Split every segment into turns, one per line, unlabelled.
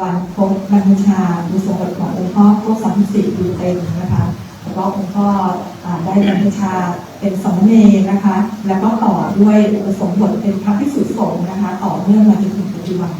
วันพบบรรพชาบูสมบทขององค์พ่อพวกสามสิบอยู่เต็มนะคะแล้วก็องค์พ่ออ่าได้บรรพชาเป็นสมณเณรนะคะ แล้วก็ต่อด้วยอุปสมบทเป็นพระภิกษุสงฆ์นะคะ ต่อเนื่องมาจนถึงปัจจุบัน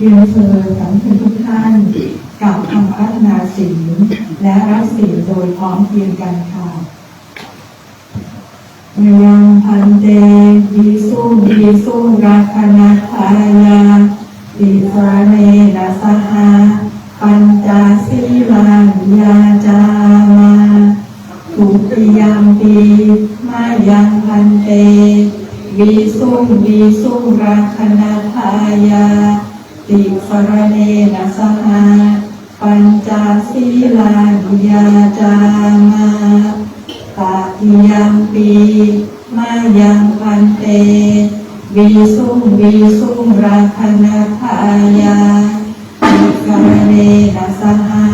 เรียนเชิญสามคุทุกท่านกล่าวคำพัฒนาศีลและรับศีลโดยพร้อมเพรียงกันค่ะยังพันเตวิสุวิสุรักนัทายาติสรเนนะสหาปัญจศีลานยาจามาทุติยามปีมายังพันเตวิสุวิสุรักขณทายา ติสรเนนะสหาปัญจศีลานิยาจามาตาติยัมปีมายังพันเตวิสุงวิสุงรักขณทายาติสรเนนะสหา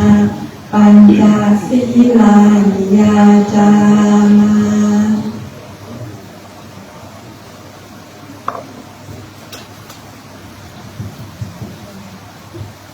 ปัญจศีลานิยาจามา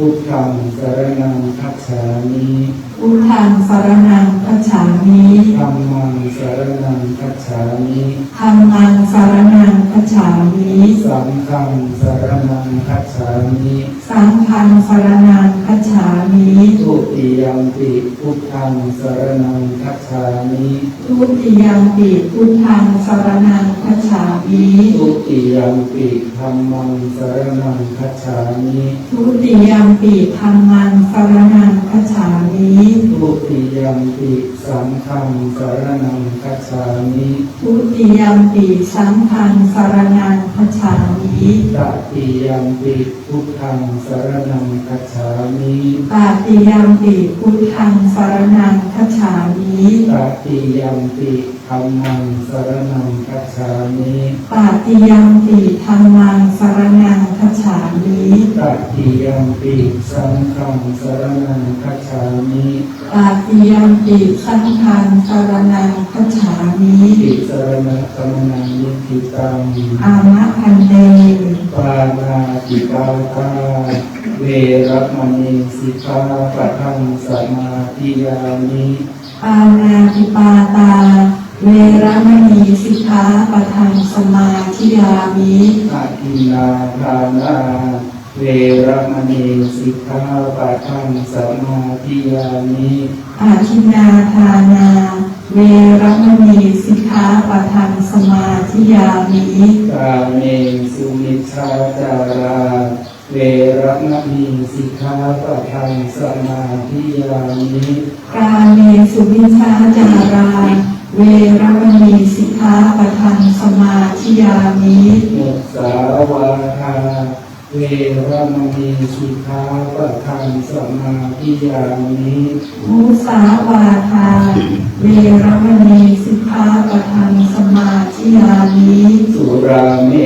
พุทธังสรณังคัจฉามิ
พุทธังสรณังคัจฉามิ
ธัมมังสรณังคัจฉามิ
ธัมมังสรณังคัจฉามิ
สังฆังสรณังคัจฉามิ
สังฆังสรณังคัจฉามิ
ทุติยัมปิพุทธังสรณังคัจฉามิ
ทุติยัมปิพุทธังสรณังคัจฉามิ
ทุติยัมปิธัมมังสรณังคัจฉามิ
ทุติยัมปิธัมมังสรณังคัจฉามิ
ทุติยัมปิสังฆังสรณังคัจฉามิ
ทุติยัมปิสังฆังสรณังคัจฉามิ
ตติยัมปิพุทธังสรณังคัจฉามิ
ตาติยัมปิพุทธังสรณังคัจ ฉามิ
ตติยัมปิธัมมังสรณังคัจฉามิ
ตาติยัมปิธัมมังสรณังคัจฉามิ
ตติยัมปิสังฆังสรณังคัจฉามิ
ตาติยัมปิสังฆังสรณังคัจฉามิ
ติสรณะกรรมนังนิธิตัง
อามะพันเต
ปานาติปาตาเวรมณีสิกขาปะทังสมาธิยามิ
ปานาติปาตา เวรมณีสิกขาปะทังสมาธิยามิ
อาทินนาทานาเวรมณีสิกขาปะทังสมาธิยามิ
อาทินนาทานาเวรมณีสิกขาปะทังสมาธิยามิ
กาเมสุมิชฌาจารา เวรมณีสิกขาปะทังสมาธิยามิ
กาเมสุวิชาจารา เวรมณีสิกขาปะทังสมาธิยามิ
มุสาวาทาเวรมณีสิกขาปะทังสมาธิยามิ
มุสาวาทา เวรมณีสิกขาปะทังสมาธิยามิ
สุราเมร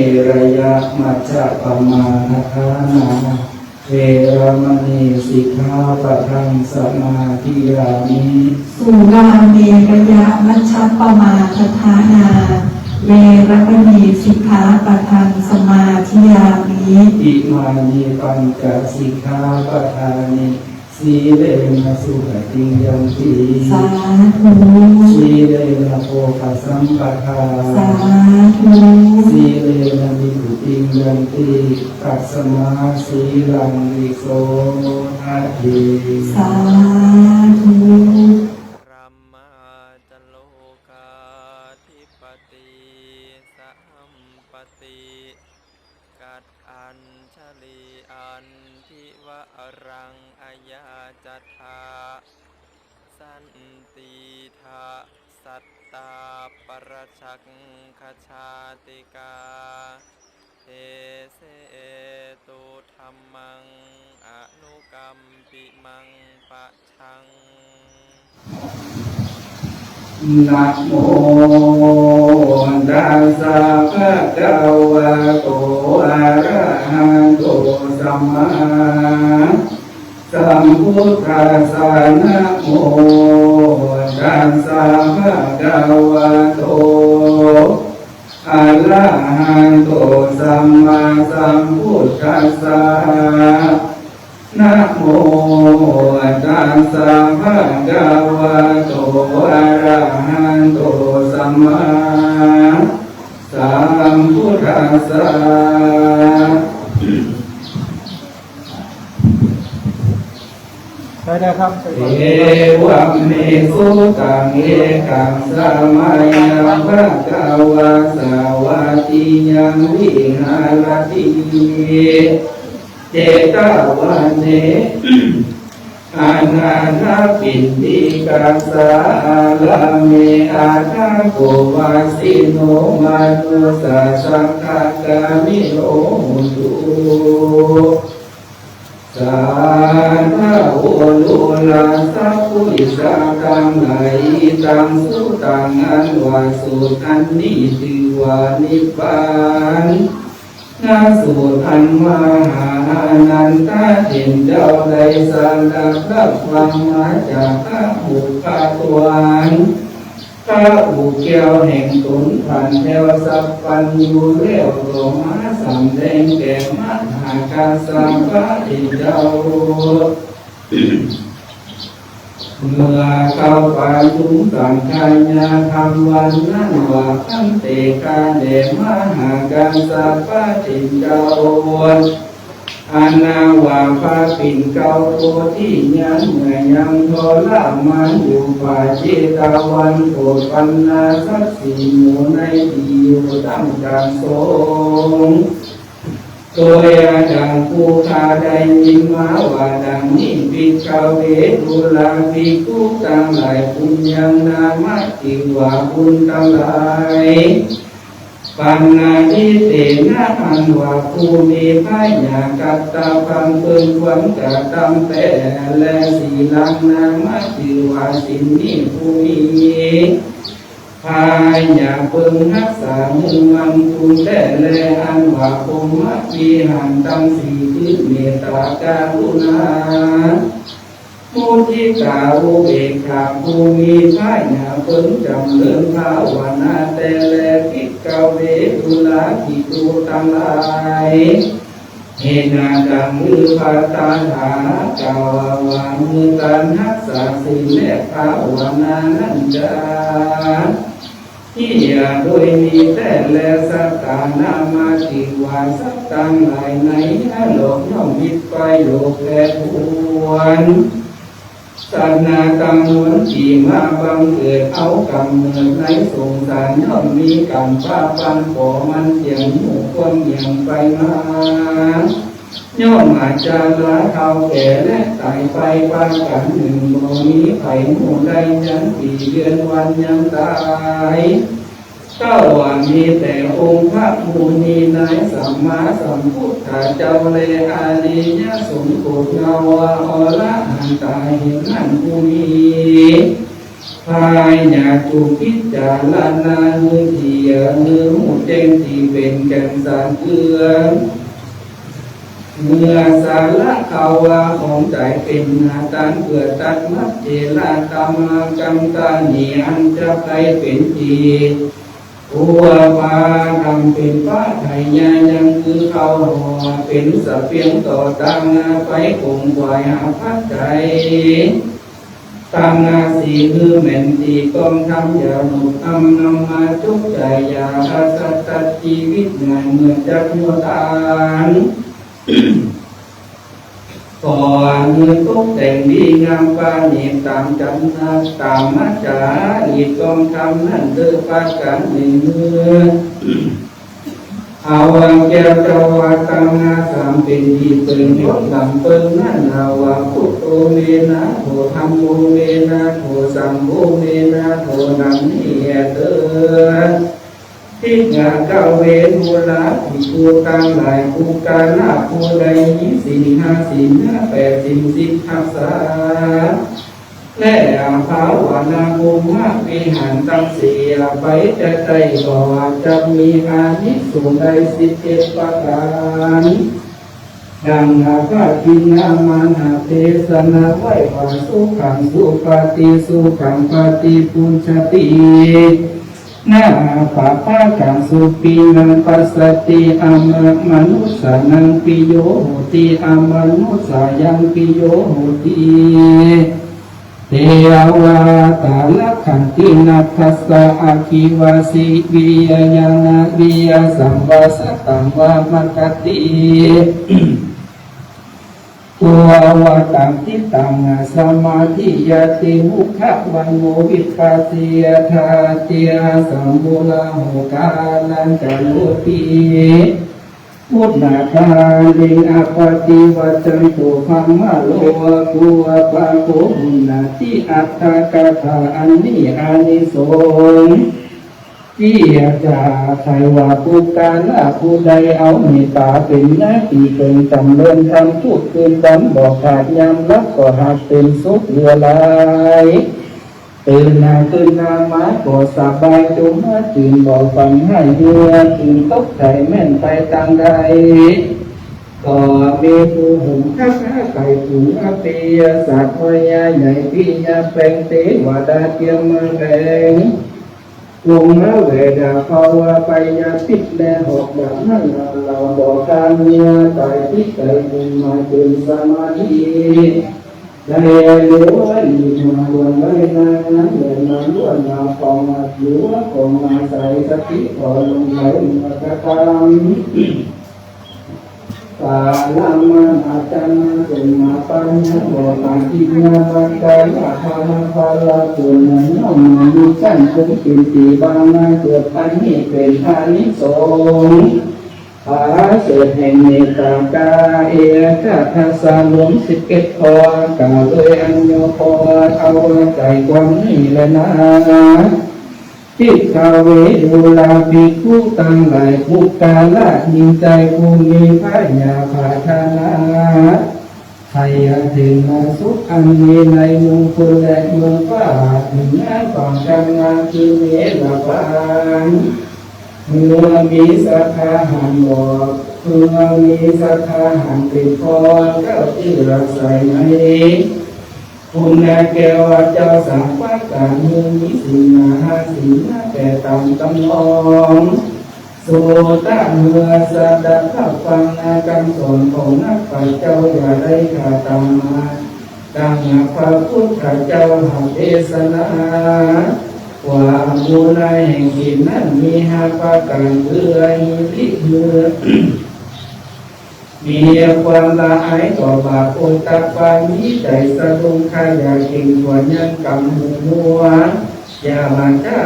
ยะ มัจจปมาทฐานาเวรมณีสิกขาปะทังสมาธิยามิ
สุราเมรยะมัชฌปมาทฐานา เวรมณีสิกขาปะทังสมาธิยามิ
อิมานิปัญจสิกขาปะทานิ สีเลนะสุขติยัมปิ
สาธุ
สีเลนะโภคสัมปทา
สาธุ
สีเลนะมิตุติยันติตัสมาสีลังวิโสทัตถิ
สาธุ
รัมมาจโลกาธิปติสัมปติ กัดอัญชลีอันทิวะรังอายาจัตถาสันติทาสัตตาปรชักขชาติกาเทเสตุธรรมัง อนุกรรมปิมังปะชัง
นะโมตัสสะภะคะวะโตอะระหะโตสัมมาสัมพุทธัสสะนะโมตัสสะภะคะวะโตอะระหะโตสัมมาสัมพุทธัสสะ นะโมตัสสะภะคะวะโตอะระหะโตสัมมาสัมพุทธัสสะ
ได้ครับ
เอวะเมสุตังเอกังสมัยยังภะคะวะสาวะติยังวิหารติ เจตวันเนอานาถาปินติกาสาลาเมอาทาโกวาสิโนมานุสาสังฆกามิโอมุตุสาธาโอลุลาสัพพุริสาตังไหลตังสุตังอันวาสุอันนี้ตือวานิพพานนาสุอันมหา นันตาเห็นเจ้าใดสันดับรับฟังมาจากข้าหูข้าตัวอันข้าหูแก้วแห่งตุนผ่านแถวสัพพันอยู่เลี้ยวโลมาสำแดงแก่มหากาสัมปะเห็นเจ้าเมื่อเข้าไปทุงสังขายาทำวันนั้นว่าขันเตกาเดมหากันสัพพะตินเจ้าวน อานาวาพระปิ่นเก่าตัวที่ยังเมื่อยังทรมันอยู่ป่าเจตาวันโปรดปันนาสักสีหมูในทีอยู่ตั้งกลางทรงตัวอย่างดังผู้ขาได้ยินมาว่าดังนี้ปิกาเวทุลาภิกขุทั้งหลายปุญญังนามาติว่าบุญทั้งหลาย ปัญนาทิเตนะอันว่าผู้มีพายากัตตาพังเพิ่นควันกะตำแต่และสีลังนามาติวาสินนี้ผู้มีพายยาเพิ่งรักษามุงมันคุณแต่แลอันว่าคงมักมีหันตั้งสีที่เมตตาการุณา มุทิตาอุเบกขาภูมิพายอย่าเพิ่งจำเริญภาวนาแต่แลคิกาเวทุลากิตูทั้งลายเหนาดังมือพาตาหาเกาวามือตันหักษาสิเลภาวนานันจาที่ย่าโดยมีแต่แลสักกานามาติวาสักตังหลายในโลกย่อมมิดไปโลกแก่ทวน สันนากังวลจีมาบังเกิดเอากำเนิดในสงสารย่อมมีกรรมพาปันขอมันเสียงหมู่คนอย่างไปมาย่อมอาจจะละเขาแก่และตายไปปางกันหนึ่งโมนี้ไผ่หมู่ใดยันปีเดือนวันยังตาย ก้าวันมีแต่องค์พระมูนีนายสัมมาสัมพุทธเจ้าเลอาลียสมโกฏเงาวาอละหันตาห็นนั่นผู้มีพายญาตุพิจารณาเนื้อเทียเนื้อหมูเจงที่เป็นแก่นสารเกลือเมื่อสาระเขาว่าของใจเป็นนาตันเกิดตัดมัดเจลาตามากรรมตานีอันจะไปเป็นจี ผัวปาทำเป็นป้าไทยยายังคือเขาหัวเป็นสเปียงต่อตังไปคงไหวหาพัดใจตังอาสีมือแม่นตีกองทำอย่าหนุกอำนำมาทุกใจอย่าอาสัตตชีวิตงานเหมือนจักหัวาน ก่อนเงินตกแต่งดีงามปานีตามจันนาตามมาจาอีกองทำนั่นเดือปากันหนึ่งเมื่อเอาวังแก้วเจ้าวาตังนาสามเป็นดีเปิงยศลำเปิงนั่นเอาวาพุทโธเมนะโธธรรมโมเมนะโธสัมโมเมนะโธนัมนี่เตอทิฏงาเก้าเวนโมลาภิกขุตังหลายภูกาลาภูใดยี่ สี่ห้าสี่ห้าแปดสิบสิบทักษาและอาภาวนาภูมากวิหารตั้งสี่ไปจะใจก่อจะมีอานิสงส์ใดสิบเจ็ดประการดังอาภาคินามานาเทศนาไว้ว่าสุขังสุปฏิสุขังปฏิปุญชตินาปะปะกังสุปีนังปัสสติอมมนุสสนังปิโย ติอามนุสายังปิโยโหติเทวาตาลขันตินัทัสสะอาคิวาสิวิยายังวิยสัมวาสตังวามกติตัววัตังทิตังสมาธิยติมุขวันโมวิปัสสยธาเตียสัมบุลาหุกาลันจันโลปี พุทนาคาลิงอปติวัจันตุพัมมะโลกุวะปะโกุนาติอัตตะกะถาอันนี้อานิสงส์ที่จะใครว่าผู้การละผู้ใดเอาเมตตาเป็นหน้าที่เป็นจำเริญทำทุกคืนวันบอกขาดยามรับก็หากเป็นสุขเรือลาย ตื่นน้าตื่นน้ามาก็สบายจุมาตื่นบอกฝันให้เรือตื่นตกใจแม่นไปทางใดก็มีผู้หุ่มข้าข้าไก่ถุงอเปียสัตว์พยาใหญ่พิยาแปลงเตวาดาเทียมมาแรงวงละเวดาภาวะไปยาพิษแลหอกแบบนั้นเราบอกการเมียใจพิษใจมุมมาเป็นสมาธิ ได้เหลืออีกมาวันไว้นานนั้นเดินมาล้วนมาฟองมาผิวฟองมาใส่สติพอลงไหลมากระทำปาลามาอาจารย์เป็นมาปัญญาบอกปาจินาปัจจัยอาภาลภาลาตุนันน้อมมีขั้นคงเป็นตีบางนาเกิดอันนี้เป็นอานิสงส์ อาเสดแห่งเมตากาเอกาทัสสะหลวงสิบเอ็ดพอกาเลยอัญโยพอเอาใจความนี้และนะทิกาเวดุลาภิกขุตังหลายภูกาละยิงใจภูมิพระยาภาธนาใครถึงมาสุขอันมีในมืองพุทธและมืองฟ้าถึงงานก่อนการงานคือเมลาปาน เมื่อมีสัทธาหันบอกเมื่อมีสัทธาหันเป็นพรก็ที่รักใส่ในคุณแม่แก้วเจ้าสังวาการเมืองมิสินาห้าสินาแต่ตำตำนองสุตะเมื่อสดับขับฟังนาการสอนของนักฝ่ายเจ้าอย่าได้ขาดตามมาดังพระพุทธเจ้าหาเทศนา ว่ามูลแห่งกินนั้นมีหาประการเพื่อหิริเมื่อมีความละอายต่อบาปโอตะปานิใจสะดุ้งขายาเก่งกว่ายังกำหูมัวยามาจ้า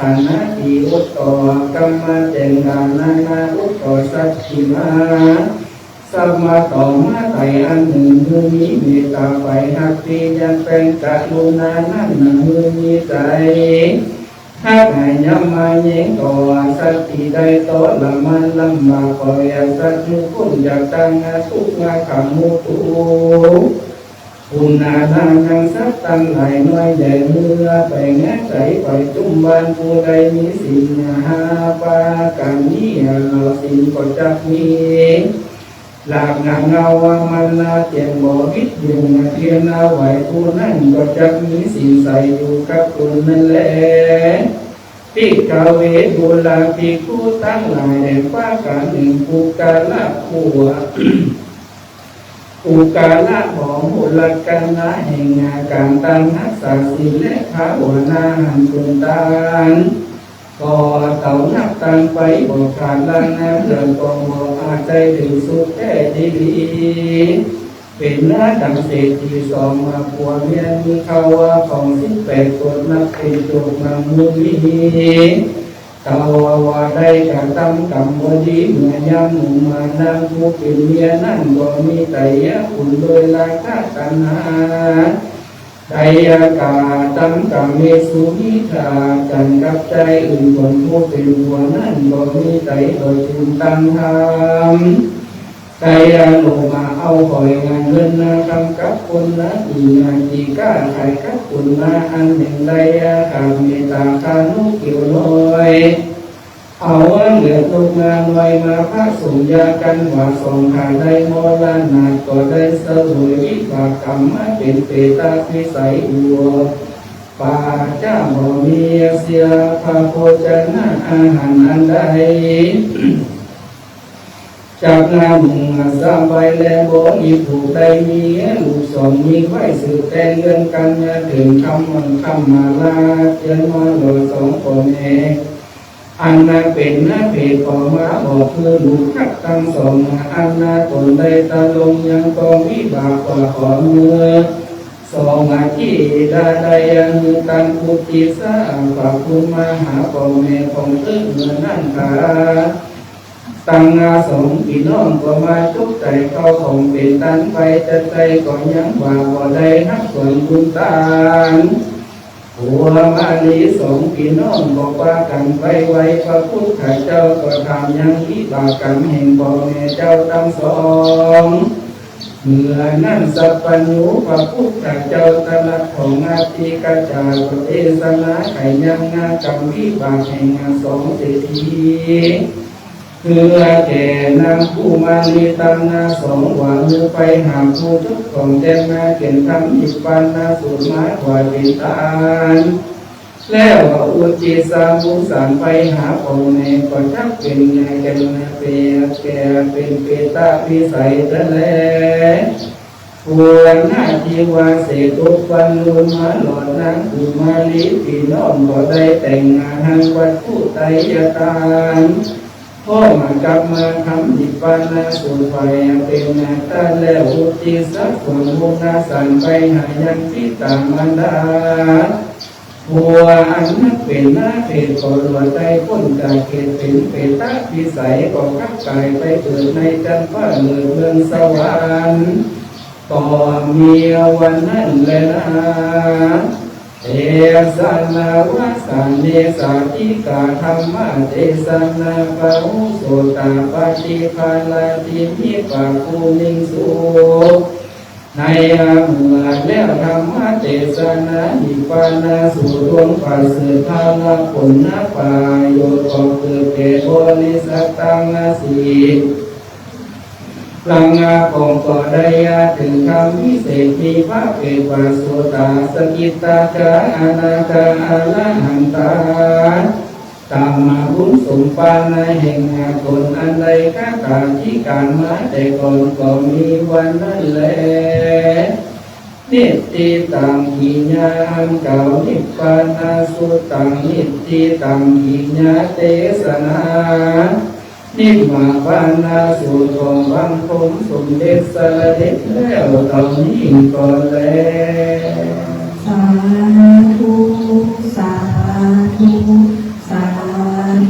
อานาทีอุตตอกรรมเจงดานานาอุตตสัจฉิมา สัมมาต่อมาไตอันหนึ่งมือนี้มีตาไปหักปียังเป็นกะลุนานั่นหนึ่งมือมีใจหากให้ยำมาเย่งก่อสักทีใดต่อละมันลำบาคอยสักทุกคนอยากตั้งทุกงาขังมุตุคุณนานานังสักตั้งหลายน้อยใหญ่เมื่อไปแง่ใจไปจุ่มบานผู้ใดมีสิ่งหาปาการนี้เราสิ่งก็จักมี หลากนางเงาว่ามันนาเจียงบ่อวิทย์อยู่นาเทียนนาไหวผู้นั้นก็จะมีสิ่งใส่อยู่กับคุณนั่นแหละปิกาเวบุลาปิคูตั้งหลายแห่งฟ้าการหนึ่งภูกาละผัวอุกาละของอุลกานะแห่งงาการตั้งนักษาศีลและภาวนาหันตุนตาน ก็เต่านับตังไปบอกขาดลานาเดินกองบอกอาใจถึงสุขแท้ดีเป็นหน้าดังเศรษฐีสองมาผัวเมียมีเขาว่าของสิบแปดคนนับเป็นโจทย์นำมือมีเต่าว่าได้กระทำกรรมบดีเมื่อยามหนุ่มมานั่งผู้เป็นเมียนั่นก็มีแต่ยะคุณโดยราคาตัณหา ไดยากาตั้งกรรมเมสุนิธากันกับใจอื่นคนผู้เป็นหัวนั่นก็มีแต่โดยถึงตั้งธรรมไกยาโลมาเอาหอยงานเงินนาคำกับคนนะอีงานจีก้าไข่กับคุณนาอันหนึ่งไดยาคาเมตตาคานุกิวน้อย เอาว่าเหลือลูกงานไว้มาพระสุญญากันว่าสองขาได้โมลานาก็ได้เสวยวิบากกรรมมาเป็นเปตาพิสัยอัวป่าจ้าบ่มีเสียพระโพจนะอาหารอันใดจากงานหนึ่งสร้างใบแลโบอีผูกได้มีลูกสองมีไว้สืบแต่งเรื่องกันยาถึงคำมันคำมาลาเจียนมาโดยสองคนเอง อันนาเป็นนาเพศของมาบอกคือลูกคัดตั้งสองอันนาตนได้ตาลงยังกองวิบากกว่าขอมือสองอาที่ดาได้ยังกันพุทธิสาฝากคุณมาหาพ่อแม่ของตึ้งเงินนั่นค่ะตั้งอาสงพี่น้องก็มาทุกใจเขาของเป็นตันไปจะใจก็ยังว่าบ่ได้นักส่วนบุญตาน หัวมาลีสงพี่น้องบอกว่ากันไปไว้พระพุทธเจ้าก็ทำยังวิบากกรรมแห่งพ่อแม่เจ้าทั้งสองเมื่อนั้นสัพพัญญูพระพุทธเจ้าตรัสของอาทิกาจาปเทศนาไขยังงากรรมวิบากแห่งสองเศรษฐี เพื่อแก่นางผู้มาลีตังนาสองหวานมือไปหาผู้ทุกของแดงนาเก่งทำอิปันนาสุดไม้กว่าเป็นตาลแล้วก็อุจิสามุสานไปหาพ่อแม่ก็ชักเป็นไงกันนาเปียแก่เป็นเปตาพิสัยนั่นและควรหน้าทีวาเสตุปันลุมาหลอดนางผู้มาลีพี่น้องก็ได้แต่งงานหังวัดผู้ไตยตาน พ่อมากลับมาทำดิปานาสุไฟเป็นนาตาแล้วอุติสักคนมุนาสันไปหายังพิตามันดาหัวอันนักเป็นหน้าเพศก็หลวใจพ้นจากเขตเป็นเปตาพิสัยก็ขับกายไปเกิดในจันทร์ฟ้าเมืองเมืองสวรรค์ต่อมียวันนั้นแลยนะ เอสนาวาสันเนสาธิกาธรรมะเทสนาปะหุโสตาปฏิภาลาติมิปะภูมิงสุในอาเมื่อแล้วธรรมะเทศนานิปานาสุดวงปัสสิทานาผลนาปายโยก็เกิดแก่บริสตตังนาสี ลังงาของก็ได้ยาถึงคำวิเศษมีพระเอกวาสุตาสกิตาจาอนาคาอรหันตาตามมาบุญสมปานในแห่งงาคนอันใดข้าตาที่การมาแต่ก่อนก็มีวันนั้นแหละนิตติตังหิญาอันเก่านิพานาสุตังนิตติตังหิญาเตสนา นิมมาปานาสุทองบังคมสมเด็จสารเด็จแล้วตอนนี้ก่อนแล้ว
สาธุสาธุสา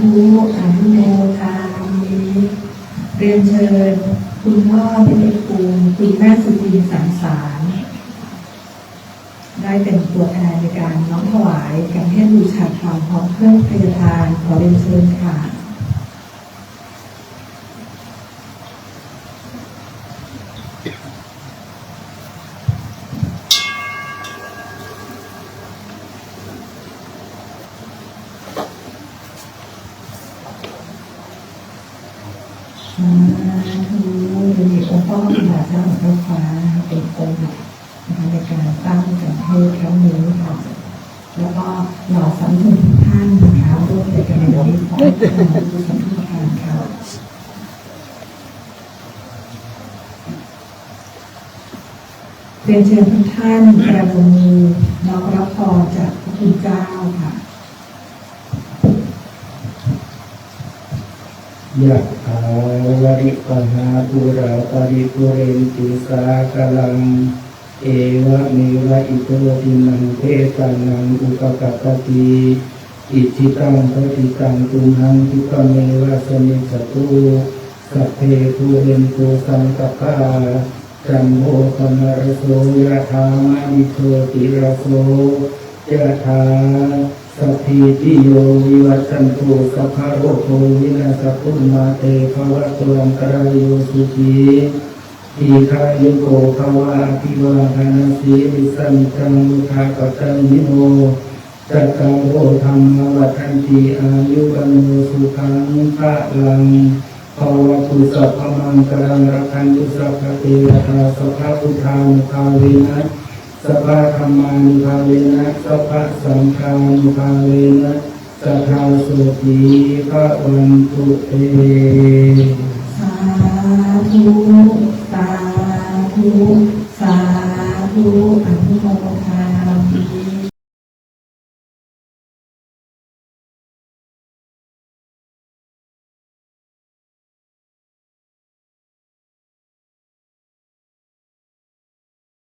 ธุอนุโมทามิเรียนเชิญคุณพ่อเป็นภูมิคุณแม่สุจินสังสารได้เป็นตัวแทนในการน้อมถวายการให้บูชาธรรมพร้อมเครื่องพยทานขอเรียนเชิญค่ะ สาธุ มีองค์พ่อพระเจ้าของเจ้าฟ้าเป็นองค์หลักในการตั้งประเทศครั้งนี้ค่ะแล้วก็หล่าสัมพุทุกท่านนะคะร่วมในการบริหารผู้สัมพุทธการค่ะเรียนเชิญทุกท่านประมมือน้อมรับพรจากพระคุณเจ้าค่ะ
ยะถาวริปหาปุราปริปุเรนติสากลัง เอวะเมวะอิโตตินังเทตานังอุปกัปติอิจิตังปฏิตังตุมหังคิปเมวะสมิสตุสัพเพภูเรนตุสังกปาจัมโมปนรโสยะธามณิโชติระโสยะธา สัพพิติโยวิวัชันตุสัพพะโรโควินาศปุณมาเตภวะตุลังกรายโยสุขีทีฆายุโกภวะอภิวาทานาสีลิสันจังทาปตันนิโนจัตตารโอธรรมวัฏันติอายุวันโนสุขังพระลังภาวะตุสัพพมังกรังรักันตุสัพพะเทวตาสัพพะพุทธานุภาเวนะ สภาธรรมานุภาเวนะสภาสังฆานุภาเวนะสภาสุขีพระวันตุเต
สาธุสาธุสาธุอนุโมทนา